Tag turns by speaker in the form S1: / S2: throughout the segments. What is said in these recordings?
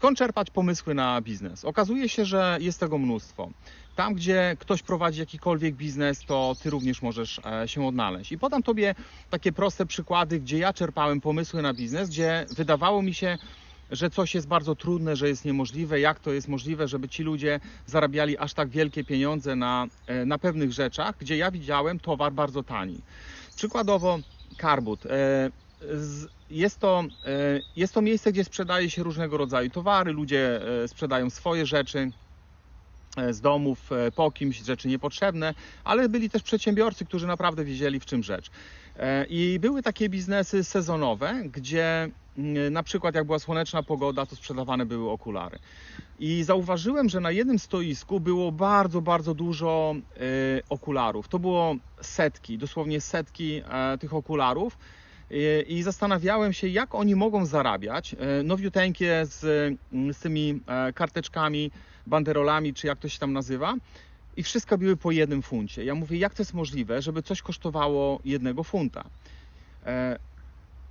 S1: Skąd czerpać pomysły na biznes? Okazuje się, że jest tego mnóstwo. Tam, gdzie ktoś prowadzi jakikolwiek biznes, to ty również możesz e, się odnaleźć. I podam tobie takie proste przykłady, gdzie ja czerpałem pomysły na biznes, gdzie wydawało mi się, że coś jest bardzo trudne, że jest niemożliwe. Jak to jest możliwe, żeby ci ludzie zarabiali aż tak wielkie pieniądze na, e, na pewnych rzeczach, gdzie ja widziałem towar bardzo tani. Przykładowo Karbut. E, z- Jest to, e, jest to miejsce, gdzie sprzedaje się różnego rodzaju towary, ludzie e, sprzedają swoje rzeczy e, z domów po kimś, rzeczy niepotrzebne, ale byli też przedsiębiorcy, którzy naprawdę wiedzieli w czym rzecz. I były takie biznesy sezonowe, gdzie mm, na przykład jak była słoneczna pogoda, to sprzedawane były okulary. I zauważyłem, że na jednym stoisku było bardzo, bardzo dużo okularów. To było setki, dosłownie setki tych okularów. I zastanawiałem się, jak oni mogą zarabiać e, nowiuteńkie z, mm, z tymi e, karteczkami, banderolami, czy jak to się tam nazywa. I wszystko były po jednym funcie. Ja mówię, jak to jest możliwe, żeby coś kosztowało jednego funta? E,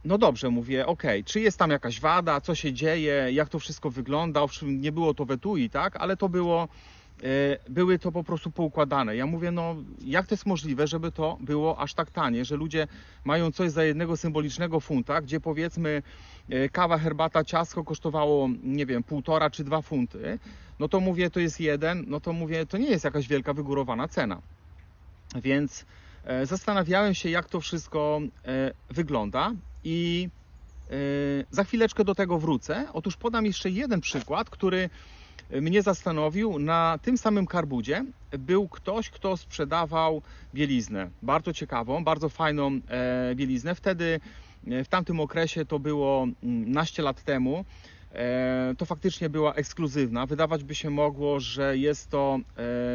S1: no dobrze, mówię, ok, czy jest tam jakaś wada, co się dzieje, jak to wszystko wygląda? Owszem, nie było to w etui, tak, ale to było, były to po prostu poukładane. Ja mówię, no jak to jest możliwe, żeby to było aż tak tanie, że ludzie mają coś za jednego symbolicznego funta, gdzie powiedzmy e, kawa, herbata, ciastko kosztowało, nie wiem, półtora czy dwa funty, no to mówię, to jest jeden, no to mówię, to nie jest jakaś wielka, wygórowana cena. Więc e, zastanawiałem się, jak to wszystko e, wygląda i e, za chwileczkę do tego wrócę. Otóż podam jeszcze jeden przykład, który mnie zastanowił. Na tym samym karbudzie był ktoś, kto sprzedawał bieliznę. Bardzo ciekawą, bardzo fajną e, bieliznę. Wtedy, e, w tamtym okresie, to było mm, naście lat temu, e, to faktycznie była ekskluzywna. Wydawać by się mogło, że jest to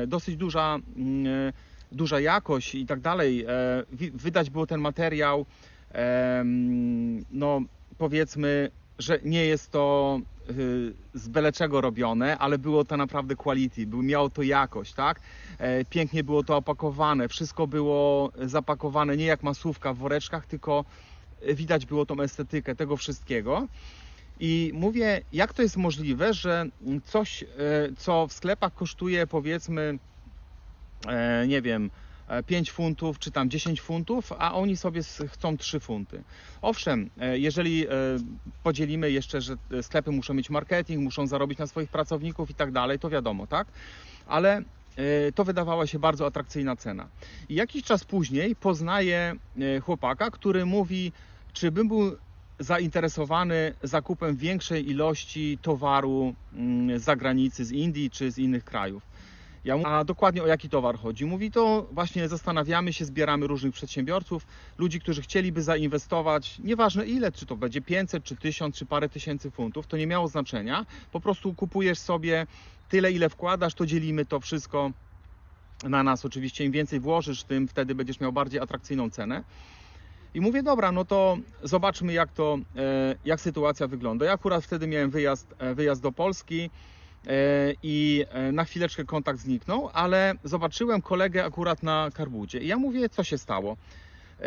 S1: dosyć duża, mm, duża jakość i tak dalej. Wydać było ten materiał, mm, no powiedzmy, że nie jest to z byle czego robione, ale było to naprawdę quality, miało to jakość, tak? E, Pięknie było to opakowane, wszystko było zapakowane nie jak masówka w woreczkach, tylko widać było tą estetykę tego wszystkiego. I mówię, jak to jest możliwe, że coś, e, co w sklepach kosztuje powiedzmy, e, nie wiem, 5 funtów czy tam 10 funtów, a oni sobie chcą 3 funty. Owszem, e, jeżeli e, podzielimy jeszcze, że e, sklepy muszą mieć marketing, muszą zarobić na swoich pracowników i tak dalej, to wiadomo, tak? Ale e, to wydawała się bardzo atrakcyjna cena. I jakiś czas później poznaję e, chłopaka, który mówi, czy bym był zainteresowany zakupem większej ilości towaru mm, z zagranicy, z Indii czy z innych krajów. Ja a dokładnie o jaki towar chodzi? Mówi to właśnie zastanawiamy się, zbieramy różnych przedsiębiorców, ludzi, którzy chcieliby zainwestować, nieważne ile, czy to będzie 500, czy 1000, czy parę tysięcy funtów, to nie miało znaczenia. Po prostu kupujesz sobie tyle, ile wkładasz, to dzielimy to wszystko na nas. Oczywiście im więcej włożysz, tym wtedy będziesz miał bardziej atrakcyjną cenę. I mówię, dobra, no to zobaczmy, jak to, e, jak sytuacja wygląda. Ja akurat wtedy miałem wyjazd, e, wyjazd do Polski i e, na chwileczkę kontakt zniknął, ale zobaczyłem kolegę akurat na Karbudzie. I ja mówię, co się stało? E,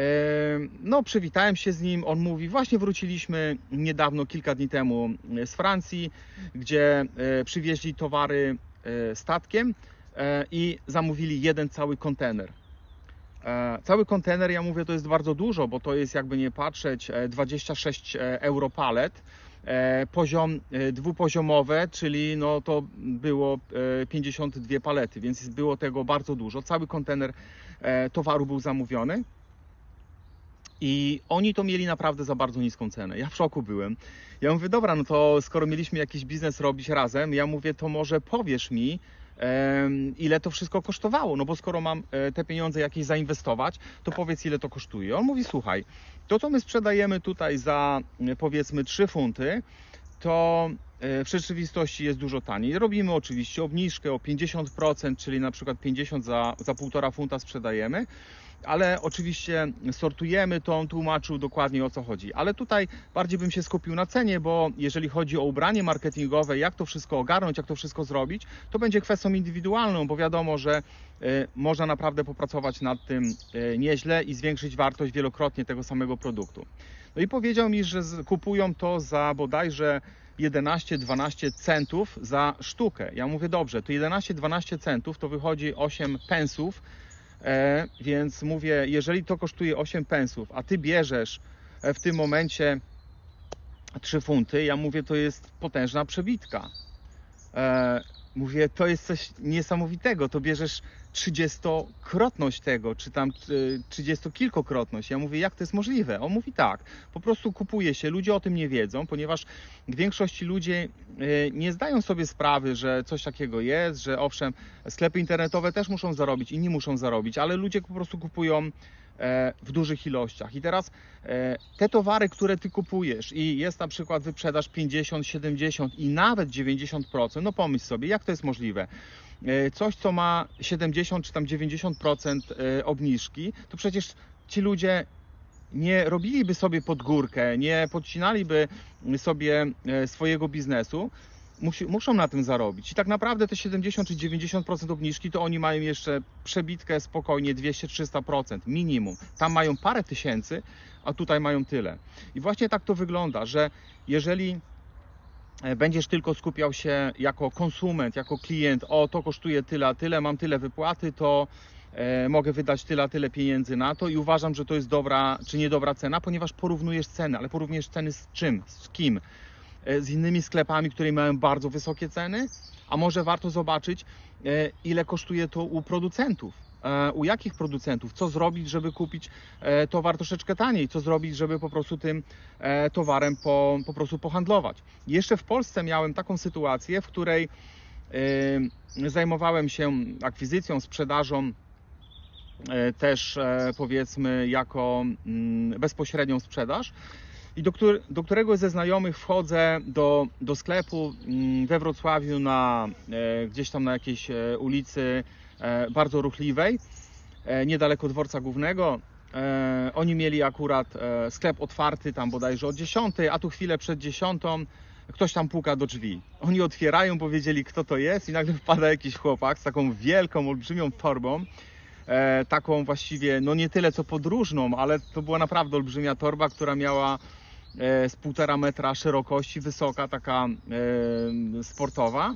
S1: No, przywitałem się z nim. On mówi: Właśnie wróciliśmy niedawno, kilka dni temu e, z Francji, gdzie e, przywieźli towary e, statkiem e, i zamówili jeden cały kontener. E, Cały kontener, ja mówię, to jest bardzo dużo, bo to jest jakby nie patrzeć e, 26 euro palet. E, Poziom e, dwupoziomowe, czyli no to było e, 52 palety, więc było tego bardzo dużo. Cały kontener e, towaru był zamówiony. I oni to mieli naprawdę za bardzo niską cenę. Ja w szoku byłem. Ja mówię, dobra, no to skoro mieliśmy jakiś biznes robić razem, ja mówię, to może powiesz mi, ile to wszystko kosztowało. No bo skoro mam e, te pieniądze jakieś zainwestować, to powiedz, ile to kosztuje. On mówi, słuchaj, to co my sprzedajemy tutaj za powiedzmy 3 funty, to w rzeczywistości jest dużo taniej. Robimy oczywiście obniżkę o 50%, czyli na przykład 50 za, za 1,5 funta sprzedajemy, ale oczywiście sortujemy to, on tłumaczył dokładnie o co chodzi. Ale tutaj bardziej bym się skupił na cenie, bo jeżeli chodzi o ubranie marketingowe, jak to wszystko ogarnąć, jak to wszystko zrobić, to będzie kwestią indywidualną, bo wiadomo, że e, można naprawdę popracować nad tym e, nieźle i zwiększyć wartość wielokrotnie tego samego produktu. No i powiedział mi, że kupują to za bodajże 11-12 centów za sztukę. Ja mówię, dobrze, to 11-12 centów to wychodzi 8 pensów, e, więc mówię, jeżeli to kosztuje 8 pensów, a ty bierzesz e, w tym momencie 3 funty, ja mówię, to jest potężna przebitka. E, mówię, to jest coś niesamowitego, to bierzesz 30-krotność tego, czy tam y, 30-kilkokrotność. Ja mówię, jak to jest możliwe? On mówi tak, po prostu kupuje się, ludzie o tym nie wiedzą, ponieważ w większości ludzie y, nie zdają sobie sprawy, że coś takiego jest, że owszem, sklepy internetowe też muszą zarobić, inni muszą zarobić, ale ludzie po prostu kupują e, w dużych ilościach. I teraz e, te towary, które ty kupujesz i jest na przykład wyprzedaż 50, 70 i nawet 90%, no pomyśl sobie, jak to jest możliwe? E, Coś, co ma 70 czy tam 90% e, obniżki, to przecież ci ludzie nie robiliby sobie pod górkę, nie podcinaliby sobie e, swojego biznesu, musi, muszą na tym zarobić. I tak naprawdę te 70 czy 90% obniżki to oni mają jeszcze przebitkę spokojnie 200-300% minimum. Tam mają parę tysięcy, a tutaj mają tyle. I właśnie tak to wygląda, że jeżeli e, będziesz tylko skupiał się jako konsument, jako klient, o to kosztuje tyle, a tyle, mam tyle wypłaty, to e, mogę wydać tyle, tyle pieniędzy na to i uważam, że to jest dobra czy niedobra cena, ponieważ porównujesz ceny, ale porównujesz ceny z czym, z kim? E, z innymi sklepami, które mają bardzo wysokie ceny, a może warto zobaczyć, e, ile kosztuje to u producentów. E, U jakich producentów? Co zrobić, żeby kupić towar troszeczkę taniej? Co zrobić, żeby po prostu tym towarem po, po prostu pohandlować? Jeszcze w Polsce miałem taką sytuację, w której zajmowałem się akwizycją, sprzedażą też powiedzmy jako mm, bezpośrednią sprzedaż. I do, do któregoś ze znajomych wchodzę do, do sklepu mm, we Wrocławiu na e, gdzieś tam na jakiejś e, ulicy e, bardzo ruchliwej, niedaleko dworca głównego. Oni mieli akurat sklep otwarty tam bodajże od 10, a tu chwilę przed 10 ktoś tam puka do drzwi. Oni otwierają, powiedzieli kto to jest i nagle wpada jakiś chłopak z taką wielką, olbrzymią torbą e, taką właściwie, no nie tyle co podróżną, ale to była naprawdę olbrzymia torba, która miała z półtora metra szerokości, wysoka, taka e, sportowa.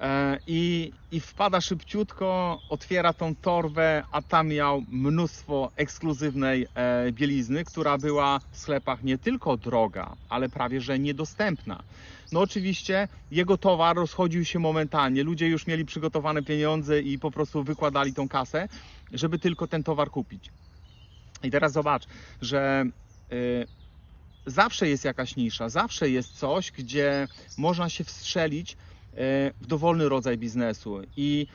S1: E, I, I wpada szybciutko, otwiera tą torbę, a tam miał mnóstwo ekskluzywnej e, bielizny, która była w sklepach nie tylko droga, ale prawie że niedostępna. No oczywiście jego towar rozchodził się momentalnie. Ludzie już mieli przygotowane pieniądze i po prostu wykładali tą kasę, żeby tylko ten towar kupić. I teraz zobacz, że zawsze jest jakaś nisza, zawsze jest coś, gdzie można się wstrzelić y, w dowolny rodzaj biznesu. I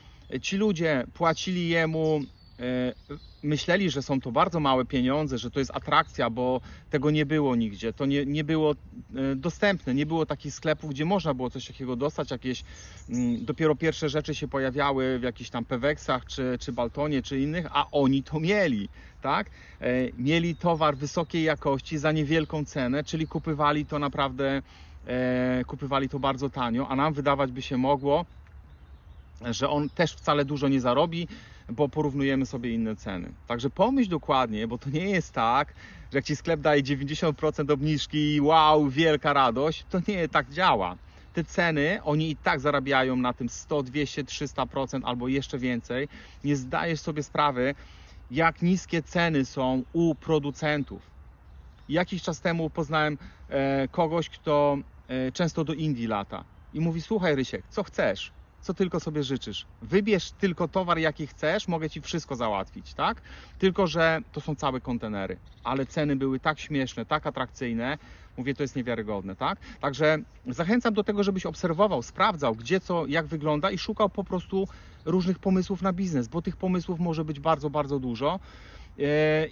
S1: ci ludzie płacili jemu, y, myśleli, że są to bardzo małe pieniądze, że to jest atrakcja, bo tego nie było nigdzie. To nie, nie było y, dostępne, nie było takich sklepów, gdzie można było coś takiego dostać. Jakieś mm, dopiero pierwsze rzeczy się pojawiały w jakichś tam Peweksach, czy, czy Baltonie, czy innych, a oni to mieli. Tak? E, mieli towar wysokiej jakości za niewielką cenę, czyli kupywali to naprawdę, e, kupywali to bardzo tanio, a nam wydawać by się mogło, że on też wcale dużo nie zarobi, bo porównujemy sobie inne ceny. Także pomyśl dokładnie, bo to nie jest tak, że jak ci sklep daje 90% obniżki i wow, wielka radość, to nie tak działa. Te ceny, oni i tak zarabiają na tym 100, 200, 300% albo jeszcze więcej. Nie zdajesz sobie sprawy, jak niskie ceny są u producentów. Jakiś czas temu poznałem e, kogoś, kto e, często do Indii lata i mówi: Słuchaj, Rysiek, co chcesz? Co tylko sobie życzysz? Wybierz tylko towar, jaki chcesz, mogę ci wszystko załatwić, tak? Tylko, że to są całe kontenery, ale ceny były tak śmieszne, tak atrakcyjne. Mówię, to jest niewiarygodne, tak? Także zachęcam do tego, żebyś obserwował, sprawdzał, gdzie co, jak wygląda i szukał po prostu różnych pomysłów na biznes, bo tych pomysłów może być bardzo, bardzo dużo. E,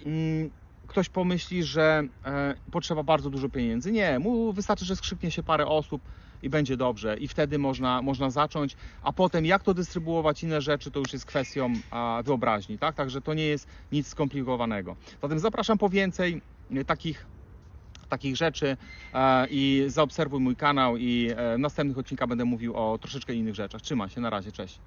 S1: mm, Ktoś pomyśli, że e, potrzeba bardzo dużo pieniędzy. Nie, mu wystarczy, że skrzyknie się parę osób i będzie dobrze. I wtedy można, można zacząć, a potem jak to dystrybuować inne rzeczy, to już jest kwestią a, wyobraźni, tak? Także to nie jest nic skomplikowanego. Zatem zapraszam po więcej e, takich takich rzeczy e, i zaobserwuj mój kanał i e, w następnych odcinkach będę mówił o troszeczkę innych rzeczach. Trzymaj się, na razie, cześć.